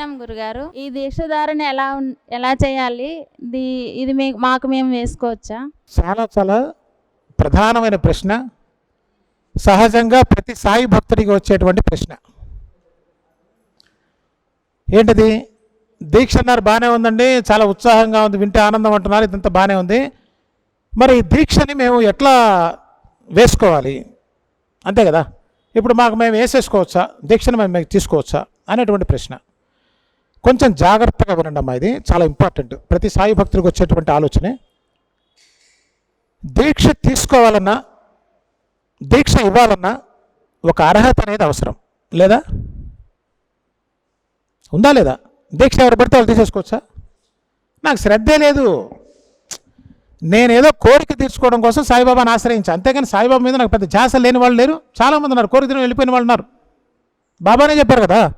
సాయిరామ్ గురుగారు ఈ దీక్షధారణ ఎలా ఎలా చేయాలి? ఇది ఇది మాకు మేము వేసుకోవచ్చా? చాలా చాలా ప్రధానమైన ప్రశ్న. సహజంగా ప్రతి సాయి భక్తుడికి వచ్చేటువంటి ప్రశ్న. ఏంటిది? దీక్ష అన్నారు బాగానే ఉందండి చాలా ఉత్సాహంగా ఉంది వింటే ఆనందం అంటున్నారు ఇదంతా బాగానే ఉంది. మరి ఈ దీక్షని మేము ఎట్లా వేసుకోవాలి? అంతే కదా? ఇప్పుడు మాకు మేము వేసేసుకోవచ్చా? దీక్షను మేము తీసుకోవచ్చా? అనేటువంటి ప్రశ్న. కొంచెం జాగ్రత్తగా వినండి అమ్మా ఇది. చాలా ఇంపార్టెంట్ ప్రతి సాయి భక్తులకు వచ్చేటువంటి ఆలోచనే. దీక్ష తీసుకోవాలన్నా దీక్ష ఇవ్వాలన్నా ఒక అర్హత అనేది అవసరం. లేదా? ఉందా లేదా? దీక్ష ఎవరు పడితే వాళ్ళు తీసేసుకోవచ్చా? నాకు శ్రద్ధే లేదు. నేనేదో కోరిక తీర్చుకోవడం కోసం సాయిబాబాని ఆశ్రయించా. అంతేకాని సాయిబాబా మీద నాకు పెద్ద ధ్యాస లేని వాళ్ళు లేరు. చాలామంది ఉన్నారు. కోరిక తిని వెళ్ళిపోయిన వాళ్ళు ఉన్నారు. బాబానే చెప్పారు కదా?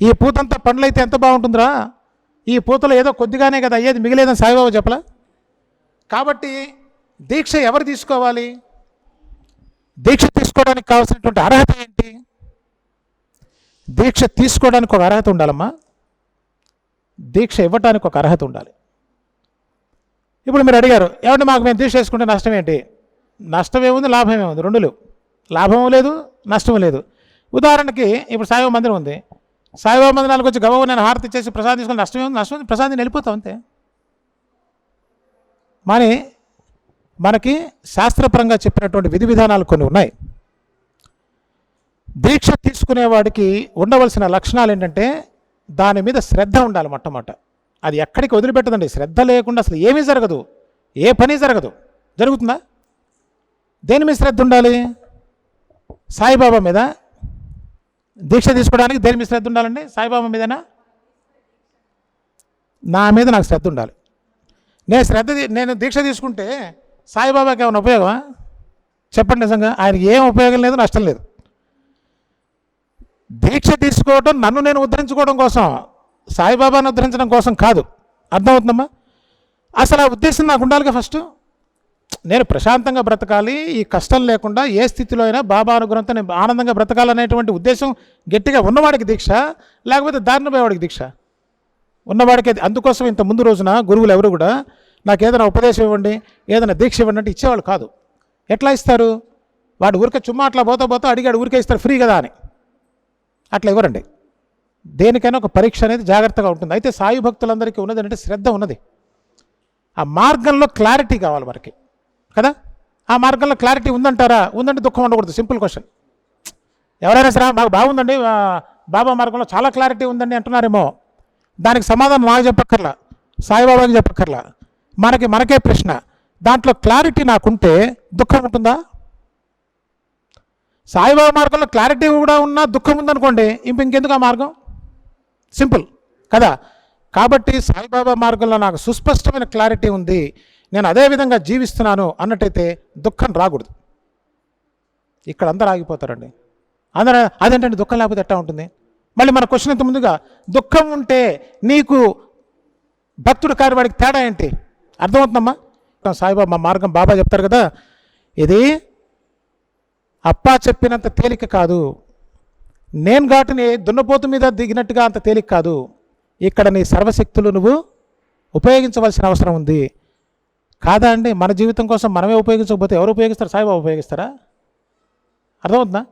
ఈ పూతంతా పండ్లైతే ఎంత బాగుంటుందిరా? ఈ పూతలో ఏదో కొద్దిగానే కదా అయ్యేది మిగిలేదని సాయిబాబా చెప్పలా? కాబట్టి దీక్ష ఎవరు తీసుకోవాలి? దీక్ష తీసుకోవడానికి కావాల్సినటువంటి అర్హత ఏంటి? దీక్ష తీసుకోవడానికి ఒక అర్హత ఉండాలమ్మా. దీక్ష ఇవ్వటానికి ఒక అర్హత ఉండాలి. ఇప్పుడు మీరు అడిగారు ఏమంటే మాకు మేము దీక్ష చేసుకుంటే నష్టం ఏంటి? నష్టం ఏముంది లాభం ఏముంది రెండు లేవు. లాభము లేదు నష్టము లేదు. ఉదాహరణకి ఇప్పుడు సాయిబాబా మందిరం ఉంది. సాయిబాబా మందిరానికి వచ్చి గబగబా నేను హారతి చేసి ప్రసాదం తీసుకుని నష్టమే నష్టం ప్రసాదం వెళ్ళిపోతాం అంతే. మరి మనకి శాస్త్రపరంగా చెప్పినటువంటి విధి విధానాలు కొన్ని ఉన్నాయి. దీక్ష తీసుకునేవాడికి ఉండవలసిన లక్షణాలు ఏంటంటే దాని మీద శ్రద్ధ ఉండాలి మొట్టమొదట. అది ఎక్కడికి వదిలిపెట్టదండి. శ్రద్ధ లేకుండా అసలు ఏమీ జరగదు. ఏ పని జరగదు. జరుగుతుందా? దేని మీద శ్రద్ధ ఉండాలి? సాయిబాబా మీద దీక్ష తీసుకోవడానికి దేని మీద శ్రద్ధ ఉండాలండి? సాయిబాబా మీదనా? నా మీద నాకు శ్రద్ధ ఉండాలి. నేను శ్రద్ధ నేను దీక్ష తీసుకుంటే సాయిబాబాకి ఏమైనా ఉపయోగమా? చెప్పండి నిజంగా. ఆయనకి ఏం ఉపయోగం లేదు నష్టం లేదు. దీక్ష తీసుకోవడం నన్ను నేను ఉద్ధరించుకోవడం కోసం సాయిబాబాను ఉద్ధరించడం కోసం కాదు. అర్థమవుతుందమ్మా? అసలు ఆ ఉద్దేశం నాకు ఉండాలిగా ఫస్ట్? నేను ప్రశాంతంగా బ్రతకాలి ఈ కష్టం లేకుండా ఏ స్థితిలో అయినా బాబా అనుగ్రహంతో నేను ఆనందంగా బ్రతకాలనేటువంటి ఉద్దేశం గట్టిగా ఉన్నవాడికి దీక్ష లేకపోతే దారిన పోయేవాడికి దీక్ష. ఉన్నవాడికి అందుకోసం ఇంత ముందు రోజున గురువులు ఎవరు కూడా నాకు ఏదైనా ఉపదేశం ఇవ్వండి ఏదైనా దీక్ష ఇవ్వండి అంటే ఇచ్చేవాళ్ళు కాదు. ఎట్లా ఇస్తారు? వాడు ఊరికే చుమ్మా అట్లా పోతా పోతా అడిగాడు ఊరికే ఇస్తారు ఫ్రీ కదా అని. అట్లా ఇవ్వరండి. దేనికైనా ఒక పరీక్ష అనేది జాగ్రత్తగా ఉంటుంది. అయితే సాయి భక్తులందరికీ ఉన్నది అంటే శ్రద్ధ ఉన్నది. ఆ మార్గంలో క్లారిటీ కావాలి మనకి. కదా? ఆ మార్గంలో క్లారిటీ ఉందంటారా? ఉందంటే దుఃఖం ఉండకూడదు. సింపుల్ క్వశ్చన్ ఎవరైనా సరే మాకు బాగుందండి బాబా మార్గంలో చాలా క్లారిటీ ఉందండి అంటున్నారేమో. దానికి సమాధానం నాకు చెప్పక్కర్లా. సాయిబాబాకి చెప్పక్కర్లా. మనకి మనకే ప్రశ్న. దాంట్లో క్లారిటీ నాకుంటే దుఃఖం ఉంటుందా? సాయిబాబా మార్గంలో క్లారిటీ కూడా ఉన్నా దుఃఖం ఉందనుకోండి ఇంక ఇంకెందుకు ఆ మార్గం? సింపుల్ కదా? కాబట్టి సాయిబాబా మార్గంలో నాకు సుస్పష్టమైన క్లారిటీ ఉంది. నేను అదే విధంగా జీవిస్తున్నాను అన్నట్టయితే దుఃఖం రాకూడదు. ఇక్కడ అందరూ ఆగిపోతారండి. అందరూ అదేంటంటే దుఃఖం లేకపోతే ఎట్టా ఉంటుంది? మళ్ళీ మన క్వశ్చన్ ఇంత ముందుగా? దుఃఖం ఉంటే నీకు భక్తుడు కార్యవాడికి తేడా ఏంటి? అర్థమవుతుందమ్మా? సాయిబాబా మా మార్గం బాబా చెప్తారు కదా ఇది అప్పా చెప్పినంత తేలిక కాదు. నేను ఘాటుని దున్నపోతు మీద దిగినట్టుగా అంత తేలిక కాదు. ఇక్కడ నీ సర్వశక్తులు నువ్వు ఉపయోగించవలసిన అవసరం ఉంది. కాదా అండి? మన జీవితం కోసం మనమే ఉపయోగించకపోతే ఎవరు ఉపయోగిస్తారు? సాయిబాబా ఉపయోగిస్తారా? అర్థమవుతుందా?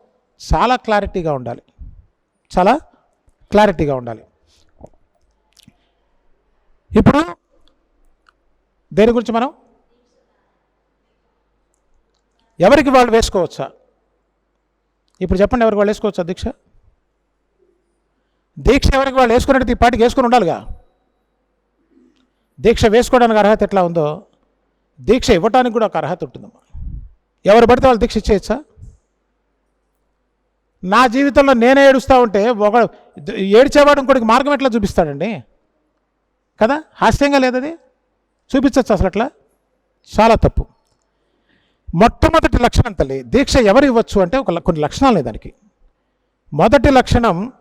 చాలా క్లారిటీగా ఉండాలి. చాలా క్లారిటీగా ఉండాలి. ఇప్పుడు దేని గురించి మనం? ఎవరికి వాళ్ళు వేసుకోవచ్చా? ఇప్పుడు చెప్పండి ఎవరికి వాళ్ళు వేసుకోవచ్చా దీక్ష? దీక్ష ఎవరికి వాళ్ళు వేసుకున్నట్టు ఈ పాటికి వేసుకుని ఉండాలిగా? దీక్ష వేసుకోవడానికి అర్హత ఎట్లా ఉందో దీక్ష ఇవ్వటానికి కూడా ఒక అర్హత ఉంటుందమ్మా. ఎవరు పడితే వాళ్ళు దీక్ష ఇచ్చేయచ్చా? నా జీవితంలో నేనే ఏడుస్తూ ఉంటే ఒక ఏడ్చేవాడు ఇంకోటికి మార్గం ఎట్లా చూపిస్తాడండి? కదా? హాస్యంగా లేదది చూపించచ్చు అసలు అట్లా? చాలా తప్పు. మొట్టమొదటి లక్షణం తల్లి దీక్ష ఎవరు ఇవ్వచ్చు అంటే ఒక కొన్ని లక్షణాలు దానికి. మొదటి లక్షణం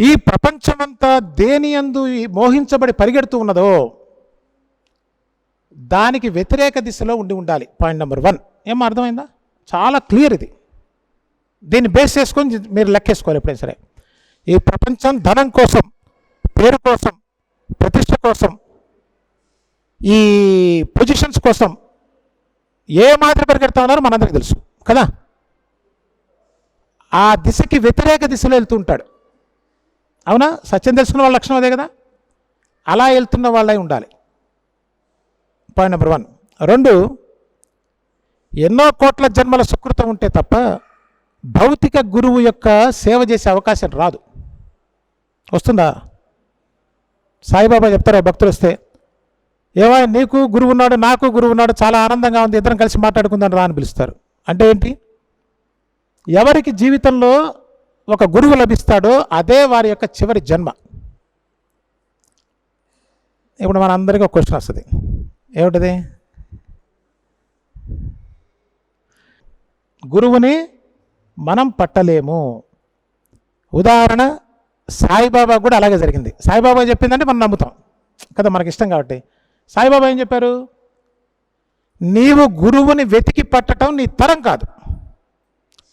ఈ ప్రపంచమంతా దేని యందు మోహించబడి పరిగెడుతూ ఉన్నదో దానికి వ్యతిరేక దిశలో ఉండి ఉండాలి. పాయింట్ నెంబర్ వన్ ఏం అర్థమైందా? చాలా క్లియర్ ఇది. దీన్ని బేస్ చేసుకొని మీరు లెక్కేసుకోవాలి ఎప్పుడైనా సరే. ఈ ప్రపంచం ధనం కోసం పేరు కోసం ప్రతిష్ట కోసం ఈ పొజిషన్స్ కోసం ఏ మాదిరి పరిగెడతా ఉన్నారో మనందరికీ తెలుసు కదా? ఆ దిశకి వ్యతిరేక దిశలో వెళ్తూ ఉంటాడు. అవునా? సత్యం తెలుసుకున్న వాళ్ళ లక్షణం అదే కదా? అలా వెళ్తున్న వాళ్ళై ఉండాలి. Point number one. రెండు ఎన్నో కోట్ల జన్మల సుకృతం ఉంటే తప్ప భౌతిక గురువు యొక్క సేవ చేసే అవకాశం రాదు. వస్తుందా? సాయిబాబా చెప్తారా? భక్తులు వస్తే ఏవా నీకు గురువు ఉన్నాడు నాకు గురువు ఉన్నాడు చాలా ఆనందంగా ఉంది ఇద్దరం కలిసి మాట్లాడుకుందాం రా అని పిలుస్తారు. అంటే ఏంటి? ఎవరికి జీవితంలో ఒక గురువు లభిస్తాడో అదే వారి యొక్క చివరి జన్మ. ఇప్పుడు మన అందరికీ ఒక క్వశ్చన్ వస్తుంది. ఏమిటది? గురువుని మనం పట్టలేము. ఉదాహరణ సాయిబాబా కూడా అలాగే జరిగింది. సాయిబాబా చెప్పిందంటే మనం నమ్ముతాం. కదా మనకి ఇష్టం కాబట్టి. సాయిబాబా ఏం చెప్పారు? నీవు గురువుని వెతికి పట్టడం నీ తరం కాదు.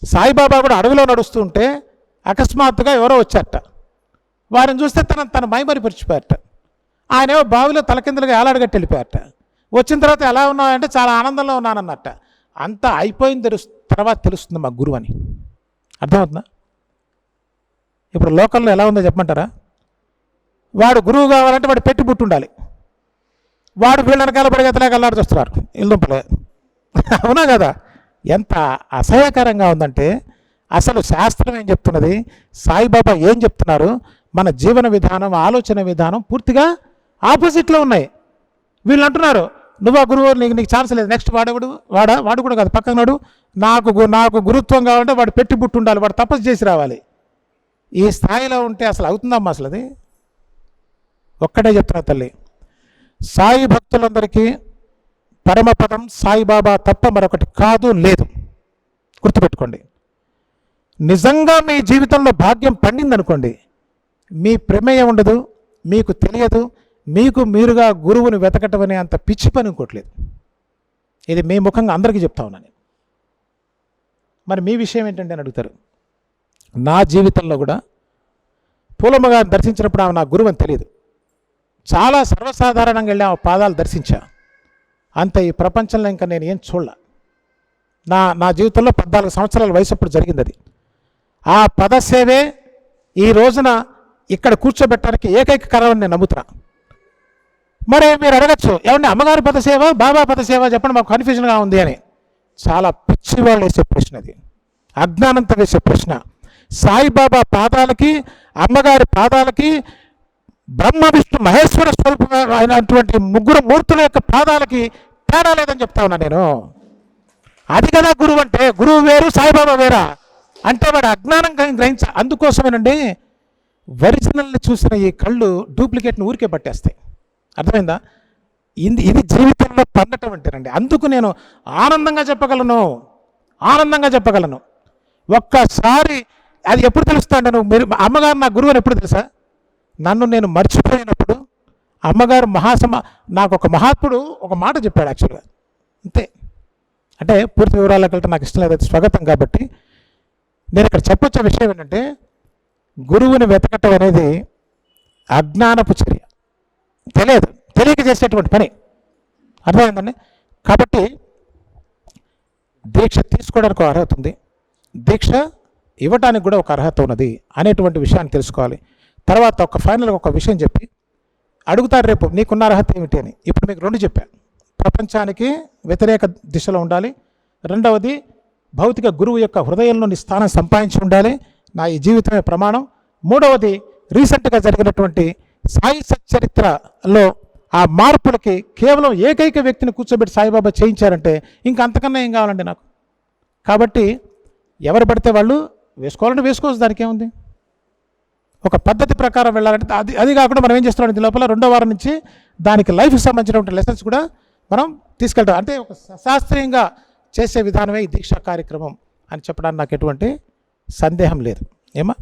సాయిబాబా కూడా అడవిలో నడుస్తుంటే అకస్మాత్తుగా ఎవరో వచ్చారట. వారిని చూస్తే తన తన మైమరిపరిచిపోయారట. ఆయనేమో బావిలో తలకిందులుగా ఏలాడగట్టి వెళ్ళిపోయారట. వచ్చిన తర్వాత ఎలా ఉన్నావంటే చాలా ఆనందంలో ఉన్నానన్నట్ట. అంతా అయిపోయిన తెలుసు తర్వాత తెలుస్తుంది మా గురువు అని. అర్థమవుతుందా? ఇప్పుడు లోకల్లో ఎలా ఉందో చెప్పమంటారా? వాడు గురువు కావాలంటే వాడు పెట్టి పుట్టి ఉండాలి వాడు వీళ్ళ రకాల పడిగెత్తలేక అల్లాడి వస్తున్నారు ఇల్లుంపలే అవునా కదా? ఎంత అసహ్యకరంగా ఉందంటే అసలు శాస్త్రం ఏం చెప్తున్నది? సాయిబాబా ఏం చెప్తున్నారు? మన జీవన విధానం ఆలోచన విధానం పూర్తిగా ఆపోజిట్లో ఉన్నాయి. వీళ్ళు అంటున్నారు నువ్వు ఆ గురువు నీకు నీకు ఛాన్స్ లేదు. నెక్స్ట్ వాడేవాడు? వాడా? వాడు కూడా కాదు. పక్కనాడు నాకు గు- నాకు గురుత్వం కావాలంటే వాడు పెట్టి పుట్టి ఉండాలి. వాడు తపస్సు చేసి రావాలి. ఈ స్థాయిలో ఉంటే అసలు అవుతుందమ్మా అసలు అది? ఒక్కటే చెప్తున్నా తల్లి. సాయి భక్తులందరికీ పరమపదం సాయిబాబా తప్ప మరొకటి కాదు లేదు. గుర్తుపెట్టుకోండి. నిజంగా మీ జీవితంలో భాగ్యం పండిందనుకోండి మీ ప్రమేయం ఉండదు మీకు తెలియదు మీకు మీరుగా గురువుని వెతకటం అనే అంత పిచ్చి పని ఇంకోట్లేదు. ఇది మీ ముఖంగా అందరికీ చెప్తా ఉన్నాను నేను. మరి మీ విషయం ఏంటంటే అని అడుగుతారు. నా జీవితంలో కూడా పూలమ్మ గారిని దర్శించినప్పుడు ఆమె నా గురువు అని తెలియదు. చాలా సర్వసాధారణంగా వెళ్ళి ఆమె పాదాలు దర్శించా. అంత ఈ ప్రపంచంలో ఇంకా నేను ఏం చూడలే. నా నా జీవితంలో పద్నాలుగు సంవత్సరాల వయసు అప్పుడు జరిగింది అది. ఆ పదసేవే ఈ రోజున ఇక్కడ కూర్చోబెట్టడానికి ఏకైక కారణం నేను నమ్ముతున్నా. మరి మీరు అడగచ్చు ఏమంటే అమ్మగారి పదసేవ బాబా పదసేవ చెప్పండి మాకు కన్ఫ్యూజన్గా ఉంది అని. చాలా పిచ్చి వాళ్ళు వేసే ప్రశ్న అది. అజ్ఞానంతో వేసే ప్రశ్న. సాయిబాబా పాదాలకి అమ్మగారి పాదాలకి బ్రహ్మ విష్ణు మహేశ్వర స్వరూపంగా అయినటువంటి ముగ్గురు మూర్తుల యొక్క పాదాలకి తేడా లేదని చెప్తా ఉన్నా నేను. అది కదా గురువు అంటే గురువు వేరు సాయిబాబా వేరా? అంటే వాడు అజ్ఞానం గ్రహించ అందుకోసమేనండి ఒరిజినల్ని చూసిన ఈ కళ్ళు డూప్లికేట్ని ఊరికే పట్టేస్తాయి. అర్థమైందా? ఇది ఇది జీవితంలో పండటం అంటేనండి. అందుకు నేను ఆనందంగా చెప్పగలను. ఆనందంగా చెప్పగలను. ఒక్కసారి అది ఎప్పుడు తెలుస్తా అంటే మీరు అమ్మగారు నా గురువు అని ఎప్పుడు తెలుసా? నన్ను నేను మర్చిపోయినప్పుడు అమ్మగారు మహాసమ నాకు ఒక మహాత్ముడు ఒక మాట చెప్పాడు యాక్చువల్గా. అంతే. అంటే పూర్తి వివరాలకు వెళ్తే నాకు ఇష్టం లేదు స్వాగతం కాబట్టి. నేను ఇక్కడ చెప్పొచ్చే విషయం ఏంటంటే గురువుని వెతకటం అనేది అజ్ఞానపు చర్య. తెలియదు తెలియక చేసేటువంటి పని. అర్థమైందండి? కాబట్టి దీక్ష తీసుకోవడానికి ఒక అర్హత ఉంది. దీక్ష ఇవ్వడానికి కూడా ఒక అర్హత ఉన్నది అనేటువంటి విషయాన్ని తెలుసుకోవాలి. తర్వాత ఒక ఫైనల్గా ఒక విషయం చెప్పి అడుగుతారు రేపు నీకున్న అర్హత ఏమిటి అని. ఇప్పుడు మీకు రెండు చెప్పాను ప్రపంచానికి వ్యతిరేక దిశలో ఉండాలి. రెండవది భౌతిక గురువు యొక్క హృదయంలో నీ స్థానం సంపాదించి ఉండాలి. నా ఈ జీవితమే ప్రమాణం. మూడవది రీసెంట్గా జరిగినటువంటి సాయి సచ్చరిత్రలో ఆ మార్పులకి కేవలం ఏకైక వ్యక్తిని కూర్చోబెట్టి సాయిబాబా చేయించారంటే ఇంకా అంతకన్నా ఏం కావాలండి నాకు? కాబట్టి ఎవరు పడితే వాళ్ళు వేసుకోవాలంటే వేసుకోవచ్చు దానికి ఏముంది ఒక పద్ధతి ప్రకారం వెళ్ళాలంటే అది అది కాకుండా మనం ఏం చేస్తున్నాం ఇది లోపల రెండో వారం నుంచి దానికి లైఫ్కి సంబంధించినటువంటి లెసన్స్ కూడా మనం తీసుకెళ్తాం. అంటే ఒక శాస్త్రీయంగా చేసే విధానమే ఈ దీక్షా కార్యక్రమం అని చెప్పడానికి నాకు ఎటువంటి సందేహం లేదు. ఏమా